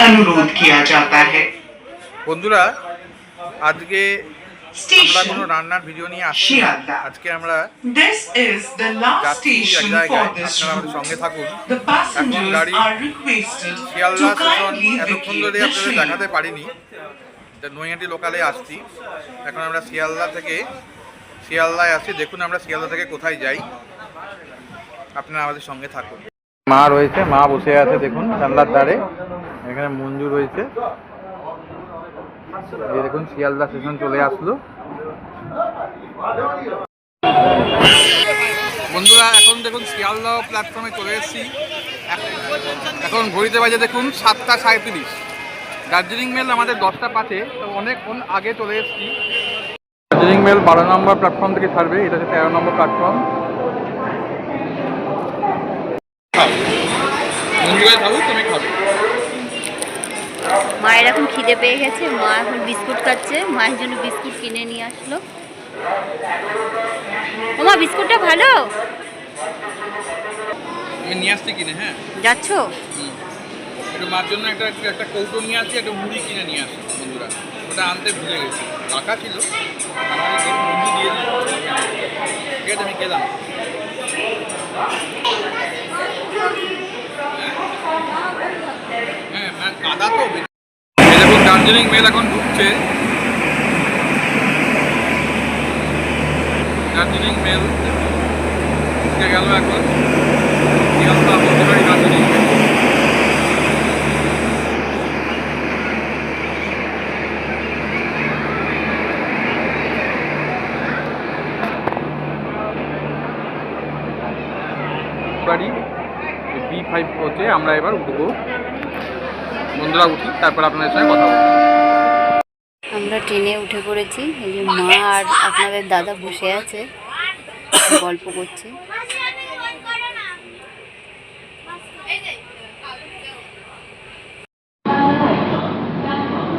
अनुरोध किया जाता है বন্ধুরা আজকে আমরা কোনো Station. রান্নার ভিডিও নিয়ে আসছি না। শিয়ালদা। আজকে আমরা This is the last যাচ্ছি এক station জায়গায় for this আপনারা আমাদের route. সঙ্গে থাকুন The passengers গাড়ি are requested Sealdah to station kindly এতক্ষণ vacate ধরে the আপনাদের train. দেখাতে পারিনি তা নৈহাটি লোকালে আসছি এখন আমরা শিয়ালদা থেকে শিয়ালদায় আসছি দেখুন আমরা শিয়ালদা থেকে কোথায় যাই আপনারা আমাদের সঙ্গে থাকুন মা রয়েছে মা বসে আছে দেখুন জানলার ধারে এখানে মঞ্জু রয়েছে দেখুন, শিয়ালদা স্টেশন চলে আসলো। বন্ধুরা, এখন দেখুন, শিয়ালদা প্ল্যাটফর্মে চলে এসেছি। এখন ঘড়িতে বাজে দেখুন সাতটা সাঁত্রিশ দার্জিলিং মেল আমাদের দশটা পাঁচে তো অনেকক্ষণ আগে চলে এসেছি। দার্জিলিং মেল বারো নম্বর প্ল্যাটফর্ম থেকে ছাড়বে, এটা হচ্ছে তেরো নম্বর প্ল্যাটফর্ম তুমি খাবে। মায়ের এখন খিদে পেয়ে গেছে মা এখন বিস্কুট খাচ্ছে মায়ের জন্য বিস্কুট কিনে নিয়ে আসলো। ওমা বিস্কুটটা ভালো? আমি নিয়ে আসছি কিনে হ্যাঁ। যাচ্ছ? একটু মার জন্য একটা একটা- কৌটো নিয়ে আসছি একটা মুড়ি কিনে নিয়ে আসি বন্ধুরা। ওটা আনতে ভুলে গেছি। রাখা ছিল। আমাদের দেখুন দিয়ে দিল। ঠিক আছে আমি গেলাম হ্যাঁ হ্যাঁ কাদা তো দার্জিলিং মেল এখন ঢুকছে। দার্জিলিং মেল ঢুকে গেল এখন। দার্জিলিং ফাইভ আমরা এবার উঠবো। বন্ধুরা উঠি তারপর আপনাদের সঙ্গে কথা বলব আমরা ট্রেনে উঠে পড়েছি এই যে মা আর আপনাদের দাদা বসে আছে গল্প করছে।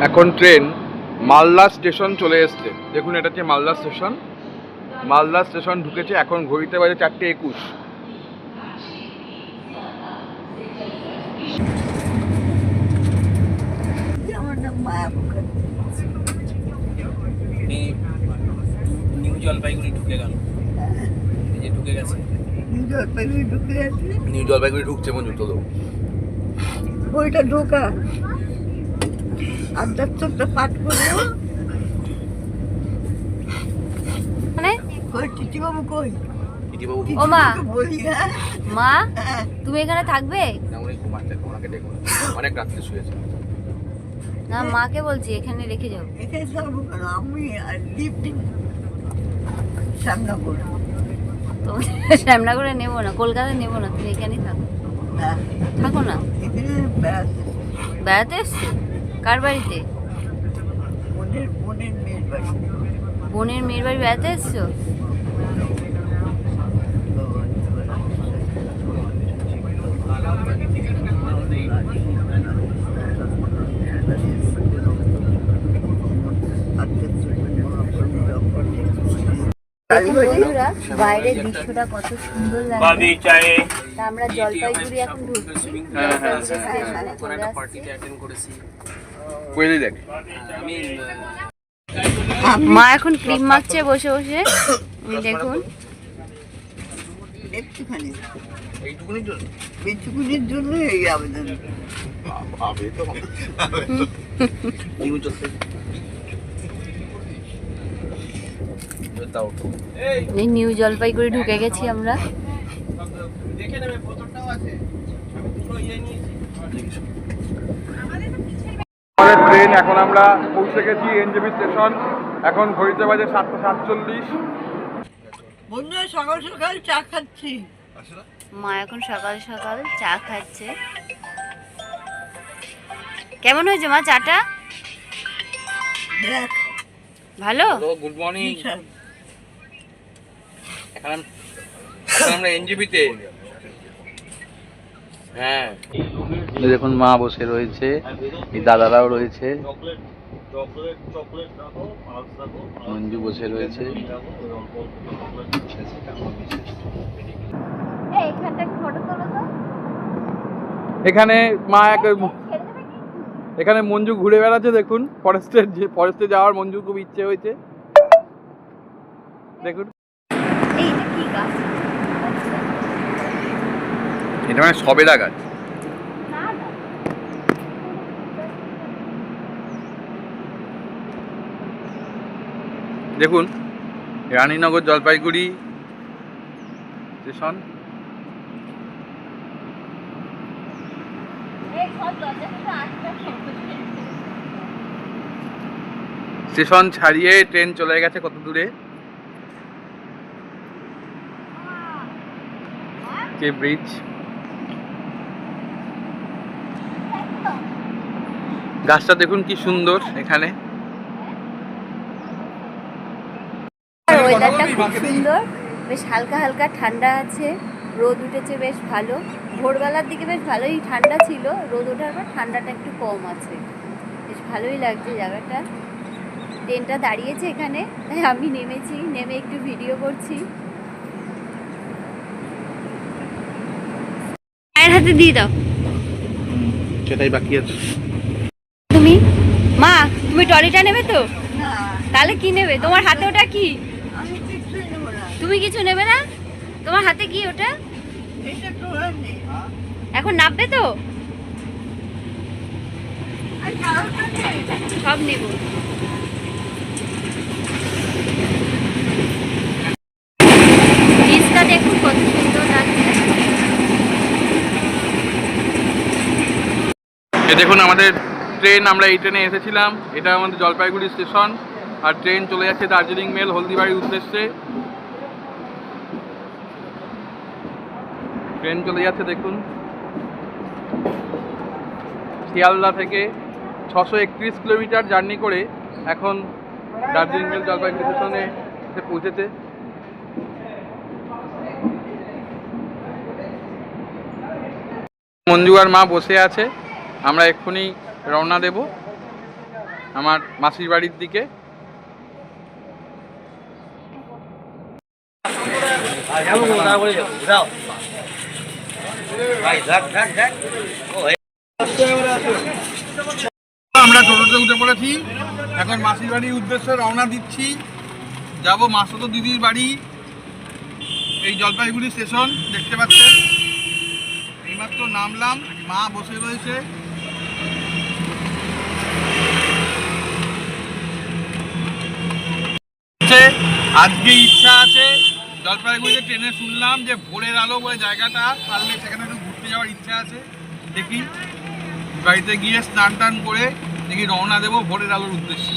এখন ট্রেন মালদা স্টেশন চলে এসছে। দেখুন এটা হচ্ছে মালদা স্টেশন। মালদা স্টেশন ঢুকেছে এখন ঘড়িতে বাজে চারটে একুশ। নিউ জলপাইগুড়ি ঢুকে গেল এই যে ঢুকে গেছে। নিউ জলপাইগুড়ি ঢুকছে মঞ্জু তো বইটা ঢোকা। আধ্যাত্মটা পাঠ করল মানে? কই টিটিবাবু কই? ও মা হ্যাঁ। মা তুমি এখানে থাকবে? অনেক রাত্রে শুয়েছে। না মাকে বলছি এখানে রেখে যাও এখানে কেন আমি আর লিফটিং সামনে করে তো শ্যামনগরে নেব না কলকাতায় নেব না তুমি এখানেই থাকো হ্যাঁ থাকো না বেড়াতে এসছো কার বাড়িতে বোনের বোনের মেয়ের বাড়ি বোনের মেয়ের বাড়ি বেড়াতে বন্ধুরা বাইরের দৃশ্যটা কত সুন্দর লাগছে। তা আমরা জলপাইগুড়ি এখন ঢুকছি কোয়েলি দেখ। আমি মা এখন ক্রিম মাখছে বসে বসে। দেখুন। একটুখানি। এইটুকুনির জন্য। জন্য এই আবেদন আবে তো নিউ জলপাইগুড়ি দাও এই নিউ জলপাইগুড়ি ঢুকে গেছি আমরা। আমাদের ট্রেন এখন আমরা পৌঁছে গেছি এনজেপি স্টেশন এখন ঘড়িতে বাজে সাতটা সাতচল্লিশ। বন্ধুরা সকাল সকাল চা খাচ্ছি। মা এখন সকাল সকাল চা খাচ্ছে। কেমন হয়েছে মা চাটা? ভালো? গুড মর্নিং এখন আমরা এনজিপিতে হ্যাঁ। দেখুন মা বসে রয়েছে এই দাদারাও রয়েছে। মঞ্জু বসে রয়েছে। এখানে মা এক এখানে মঞ্জু ঘুরে বেড়াচ্ছে দেখুন। ফরেস্টের যে ফরেস্টে যাওয়ার মঞ্জুর খুব ইচ্ছে হয়েছে। দেখুন। এটা মানে সবেদা গাছ। দেখুন, রানীনগর জলপাইগুড়ি স্টেশন। স্টেশন ছাড়িয়ে ট্রেন চলে গেছে কত দূরে? কে ব্রিজ গাছটা দেখুন কি সুন্দর এখানে। বেশ হালকা হালকা ঠান্ডা আছে, রোদ উঠেছে বেশ ভালো। ভোরবেলার দিকে বেশ ভালোই ঠান্ডা ছিল, রোদ ওঠার পর ঠান্ডাটা একটু কম আছে। বেশ ভালোই লাগছে জায়গাটা। ট্রেনটা দাঁড়িয়েছে এখানে, তাই আমি নেমেছি, নেমে একটু ভিডিও করছি। হাতে দিয়ে দাও। সেটাই বাকি আছে। তুমি? মা তুমি টলিটা নেবে তো? তাহলে কি নেবে? তোমার হাতে ওটা কি? তুমি কিছু নেবে না? তোমার হাতে কি ওটা? এখন নামবে তো? সব নেব ব্রিজটা দেখুন কত সুন্দর লাগছে এ দেখুন, আমাদের ট্রেন, আমরা এই ট্রেনে এসেছিলাম। এটা আমাদের জলপাইগুড়ি স্টেশন। আর ট্রেন চলে যাচ্ছে দার্জিলিং মেল হলদিবাড়ির উদ্দেশ্যে। ট্রেন চলে যাচ্ছে, দেখুন। শিয়ালদা থেকে ছশো একত্রিশ কিলোমিটার জার্নি করে এখন দার্জিলিং মেল জলপাইগুড়ি স্টেশনে পৌঁছেছে। মঞ্জু আর মা বসে আছে। আমরা এক্ষুনি রওনা দেব আমার মাসির বাড়ির দিকে। আমরা টোটোতে উঠে পড়েছি। এখন মাসির বাড়ির উদ্দেশ্যে রওনা দিচ্ছি। যাব মাসতো দিদির বাড়ি। এই জলপাইগুড়ি স্টেশন, দেখতে পাচ্ছেন? এইমাত্র নামলাম, মা বসে রয়েছে। হচ্ছে, আজকে ইচ্ছা আছে জলপাইগুড়িতে ট্রেনে শুনলাম যে ভোরের আলো বলে জায়গাটা পারলে সেখানে একটু ঘুরতে যাওয়ার ইচ্ছা আছে। দেখি বাড়িতে গিয়ে স্নান টান করে দেখি রওনা দেবো ভোরের আলোর উদ্দেশ্যে।